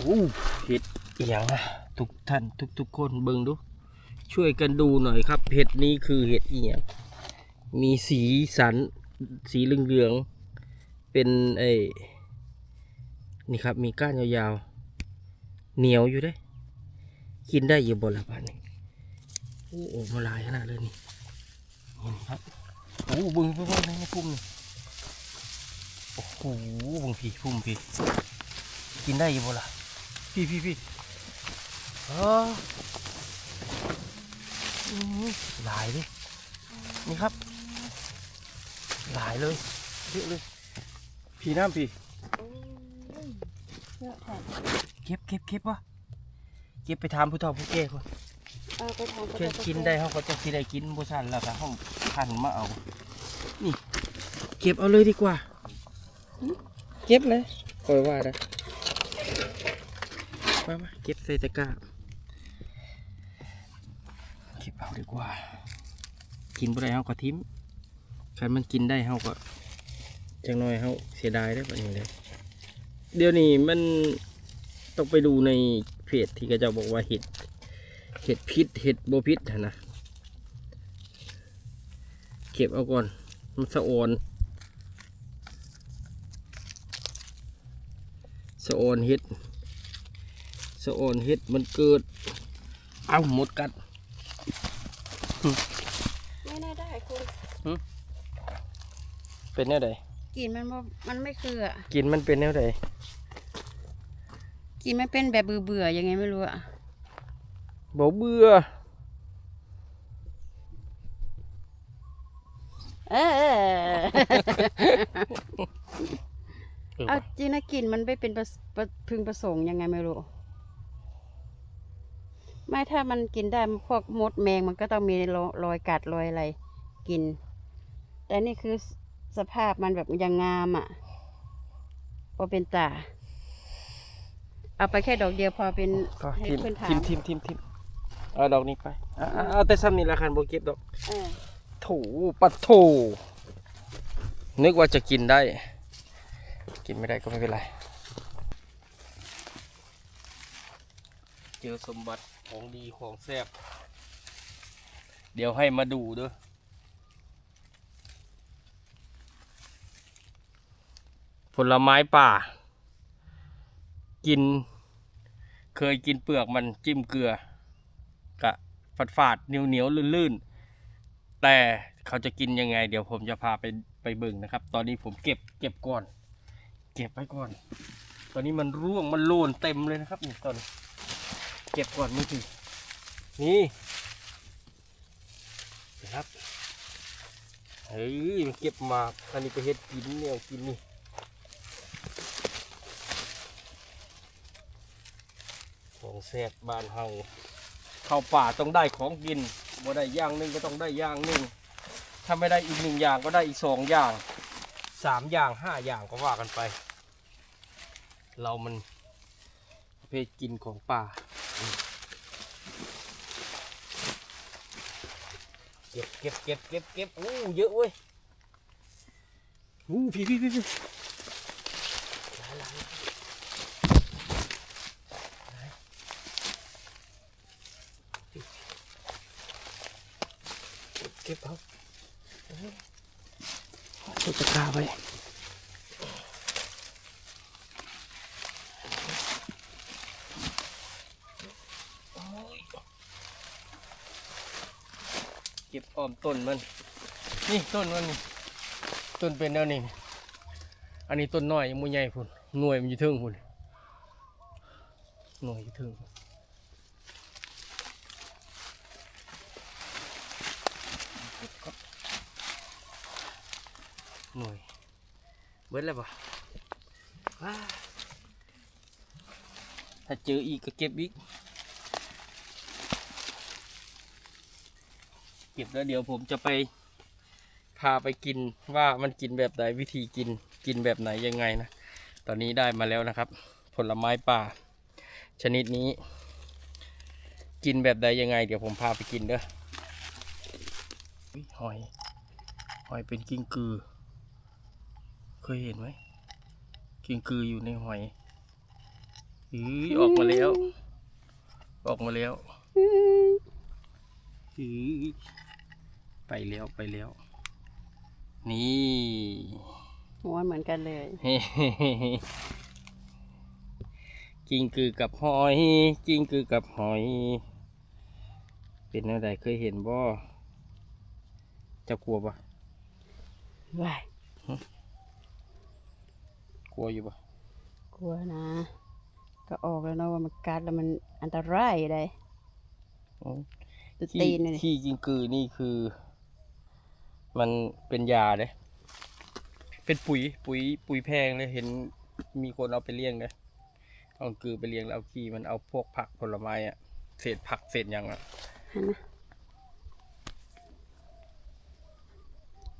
อู้เห็ดเอียงอะทุกท่านทุกทุกคนเบิ่งดู ช่วยกันดูหน่อยครับ เห็ดนี้คือเห็ดเอียง มีสีสันสีเหลืองๆเป็นไอ้นี่ครับมีก้านยาวๆ เหนียวอยู่เด้ กินได้อยู่บนละบาทนี่โอ้โหมาลายขนาดเลยนี่นี่ครับโอ้เบึงเบึงเบึงในพุ่มโอ้โหเบึงพี่พุ่มพี่กินได้อยู่บ่ละ พี่พี่พี่อ๋ออื้อหือหลายดินี่ครับ หลายเลยเยอะเลย พี่น้ำพี่เยอะแท้เก็บเก็บเก็บวะเก็บไปทำผู้เฒ่าผู้แก่ก่อนเอาไปทำแค่กินได้เขาก็จะสิได้กินบุษันแล้วครับเขาพันมาเอา นี่ เก็บเอาเลยดีกว่า เก็บเลยคอยว่านะ มามาเก็บใส่ตะกร้าเก็บเอาดีกว่า กินบ่ได้เขาก็ทิ้มคันมันกินได้เขาก็จังน้อยเขาเสียดายได้แบบนี้เลยเดี๋ยวนี้มันต้องไปดูในเพจที่เขาเจะบอกว่าเห็ดเห็ดพิษเห็ดโบพิษหั่นนะเก็บเอาก่อนมันสะออนสะออนเห็ด สะออนเห็ดมันเกิด เอาหมดกัด ไม่น่าได้คุณเป็นแนวใดกลินมันบ่มันไม่คืออะกินมันเป็นแนวใดกลินมันเป็นแบบเบื่อๆยังไงไม่รู้อะบ่เบื่อ เออเออเอาว่ะจริงนะกลินมันไม่เป็นประประพึงประสงค์ยังไงไม่รู้ ไม่ถ้ามันกินได้พวกมดแมงมันก็ต้องมีรอยรอยกัดรอยอะไรกิน แต่นี่คือสภาพมันแบบยังงามอะพอเป็นตา เอาไปแค่ดอกเดียวพอเป็นก็ให้ทิมเพื่อนถาทิมมทิมทิมทิมเอาดอกนี้ไปเอาเอาเอาแต่ซ้ำนี่ละคันโบเก็บดอกเออโถปัดโถนึกว่าจะกินได้ กินไม่ได้ก็ไม่เป็นไร เจอสมบัติ ของดีของแซ่บเดี๋ยวให้มาดูเด้อผลไม้ป่า กิน เคยกินเปลือกมันจิ้มเกลือกะฝาดฝาดเหนียวเหนียวๆลื่นแต่เขาจะกินยังไง เดี๋ยวผมจะพาไปไปเบิ่งนะครับ ตอนนี้ผมเก็บเก็บก่อน เก็บไว้ก่อน ตอนนี้มันร่วงมันโลนเต็มเลยนะครับนี่ตอนนี้ เก็บก่อนนี่สินี่นะครับเฮ้ยมันเก็บมาอันนี้ก็เฮ็ดกินเนี่ยกินนี่ของแซ่บบ้านเฮาเข้าป่าต้องได้ของกินบ่ได้อย่างหนึ่งก็ต้องได้อย่างหนึ่งถ้าไม่ได้อีกหนึ่งอย่างก็ได้อีกสองอย่างสามอย่างห้าอย่างก็ว่ากันไป เรามันประเพศกินของป่า เก็บเก็บเก็บเก็บเก็บอู้เยอะเว้ยอู้พี่พี่พี่พี่หลายหลายหลายพี่เก็บเก็บเอาโอ้ยเอาใส่ตะกร้าไว้โอ้ย เก็บอ้อมต้นมัน นี่ต้นมันนี่ต้นเป็นแนวนี้อันนี้ต้นน้อยยังมูใหญ่พุ่นหน่วยมันอยู่ทึงพุ่นหน่วยอยู่ทึงหน่วยเบิดแล้วปะถ้าเจออีกก็เก็บอีก เก็บแล้วเดี๋ยวผมจะไปพาไปกินว่ามันกินแบบไหนวิธีกินกินแบบไหนยังไงนะ ตอนนี้ได้มาแล้วนะครับ ผลไม้ป่า ชนิดนี้ กินแบบใดยังไง เดี๋ยวผมพาไปกินเด้อหอยหอยเป็นกิ้งกือ เคยเห็นไหมกิ้งกืออยู่ในหอยอือออกมาแล้ว ออกมาแล้ว ไปแล้วไปแล้ว นี่หัวเหมือนกันเลยเฮ้กิงกือกับหอยกิงกือกับหอย เป็นอะไรเคยเห็นบ่เจะกลัวปะว้ายกลัวอยู่ปะกลัวนะ ก็ออกแล้วเนาะว่ามันกัดแล้วมันอันตรายเล ยอืมตัวที่ตีนเลยที่กิงกือนี่คือ มันเป็นยาเลยเป็นปุ๋ย ปุ๋ย ปุ๋ยแพงเลยเห็นมีคนเอาไปเลี้ยงเลยเอากือไปเลี้ยงแล้วเอาขี้มันเอาพวกผักผลไม้อะเศษผักเศษหยังอะเห็นไหม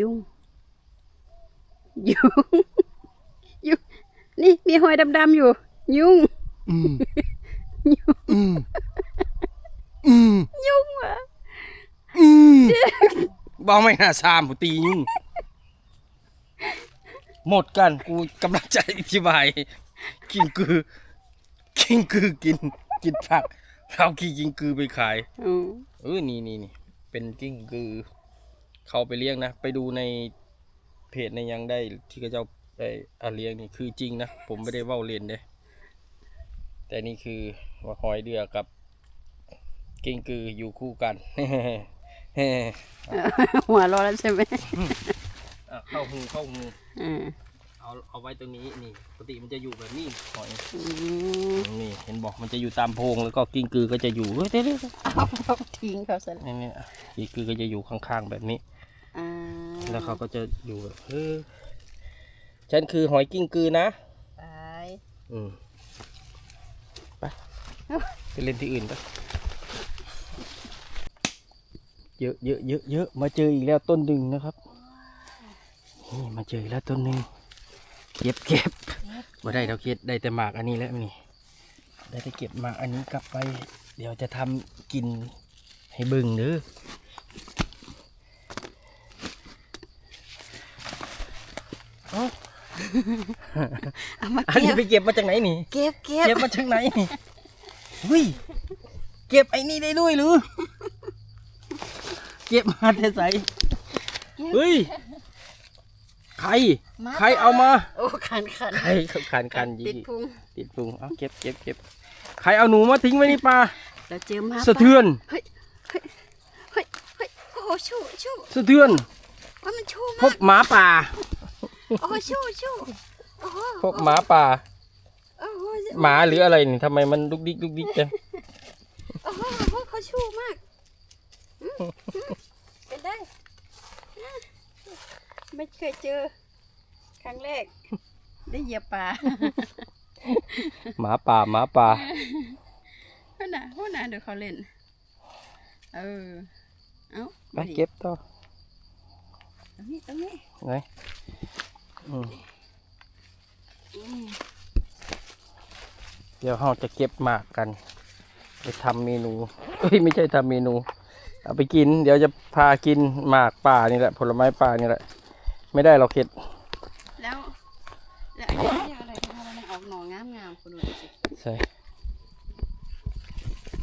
ยุงยุงยุงนี่มีหอยดำๆอยู่ ยุงอืมยุง อืมอืมยุงอะอืมบอกไม่น่าซามผมตียุ่งหมดกันกูกำลังจะอธิบายกินคือกินคือกินกินผักเราขี้กินคือไปขายอืมเออนี่นี่นี่เป็นกิ้งกือ เขาไปเลี้ยงนะ ไปดูในเพจในยังได้ที่เขาเจ้าไปอาเลี้ยงนี่คือจริงนะ ผมไม่ได้เว้าเล่นเด้แต่นี่คือว่าหอยเดือกับ กิ้งกืออยู่คู่กันหัวเรอแล้วใช่ไหมอะเข้าหูเข้าหูอ่าเอาเอาไว้ตรงนี้นี่ปกติมันจะอยู่แบบนี้หอยอืมนี่เห็นบอกมันจะอยู่ตามโพรงแล้วก็กิ้งกือก็จะอยู่เฮ้ยเดี๋ยวเดี๋ยวเดี๋ยวเอาเอาทิ้งเขาซะแล้วนี่นี่อะกิ้งกือก็จะอยู่ข้างๆแบบนี้อ่าแล้วเขาก็จะอยู่แบบเออฉันคือหอยกิ้งกือนะไปอืมไปไปเล่นที่อื่นไป เยอะเยอะเยอะเยอะมาเจออีกแล้วต้นหนึ่งนะครับนี่มาเจออีกแล้วต้นหนึ่งเก็บเก็บมาได้เราเก็บได้แต่หมากอันนี้แล้วนี่ได้แต่เก็บหมากอันนี้กลับไป เดี๋ยวจะทำกินให้เบิ่งเด้อเอามาอันเก็นี้บไปเก็บมาจากไหนนี่เก็บเก็บเก็บมาจากไหนนี่เฮ้ยเก็บไอ้นี่ได้ด้วยหรือ เก็บมาแต่ใสเฮ้ยใครใครเอามาโอ้ขันขันใครคันคันติดยี่พุงติดพุงเอาเก็บเก็บเก็บใครเอาหนูมาทิ้งไว้ในป่าเราเจอหมาสะเทือนเฮ้ยเฮ้ยเฮ้ยเฮ้ยโอ้โหชูชูสะเทือนว่ามันชูพมาบกหมาป่าโอ้โหชูชูโอ้โหพบหมาป่าโอ้โหหมาหรืออะไรนี่ทำไมมันดุกดิกดุกดิกจัง โอ้โหโอ้โหเขาชูมากอืมอืมเป็นได้นะไม่ เคยเจอ ครั้งแรก ได้เหยียบปลาหมาป่าหมาป่าพ่อน่ะพ่อน่ะเดี๋ยวเขาเล่น เออ เอาไปเก็บต่อตรงนี้ตรงนี้ไหนอืมอืมเดี๋ยวเราจะเก็บหมากกันไปทำเมนูเอ้ยไม่ใช่ทำเมนู เอาไปกิน เดี๋ยวจะพากินหมากป่านี่แหละ ผลไม้ป่านี่แหละ ไม่ได้หรอกเข็ด แล้ว แล้วอันนี้เรียกอะไรที่ทำให้มันออกหน่องามงามๆคุณดูสิใช่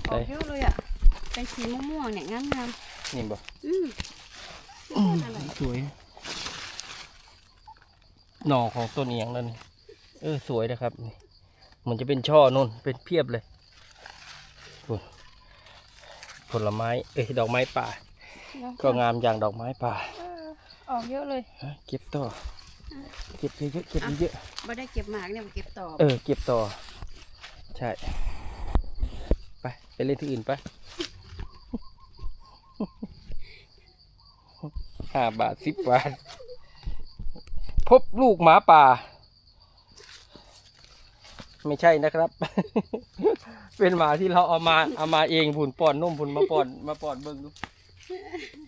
ออกเยอะเลยอะเป็นสีม่วงๆเนี่ยงามงามนี่บ่ๆอืมนี่ต้นอะไรสวย หน่อของต้นเอียงนั่นนี่เออสวยนะครับนี่มันจะเป็นช่อนุ่นเป็นเพียบเลยนู่นผลไม้ เอ้ยดอกไม้ป่า ก็งามอย่างดอกไม้ป่าเออออกเยอะเลยฮะเก็บต่อ เก็บเยอะๆเก็บเยอะไม่ได้เก็บหมากเนี่ยมาเก็บต่อๆเออ เก็บต่อ ใช่ ไป ไปเล่นที่อื่นไป ห้าบาทสิบบาท พบลูกหมาป่า ไม่ใช่นะครับ เป็นหมาที่เราเอามาเอามาเองผุนป้อนนมผุนมาป้อนมาป้อนเบิ้งดู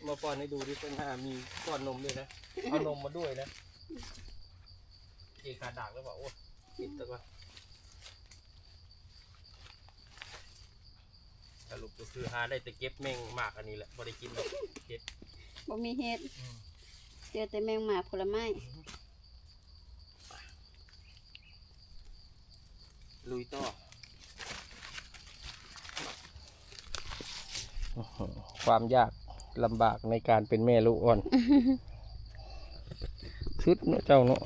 มาป้อนให้ดูดิต้นหามีก้อนนมด้วยนะ เอานมมาด้วยนะเกขาดากแล้วเปล่าโอ้ปิดตะวสรุปก็คือหาได้แต่เก็บแมงมากอันนี้แหละบ่ได้กินหรอกเก็บบ่มีเห็ดเจอแต่แมงหมากผลไม้ ลุยต่อความยาก ลำบากในการเป็นแม่ลูกอ่อนชุดเนาะเจ้าเนาะ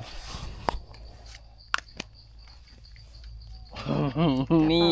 นี่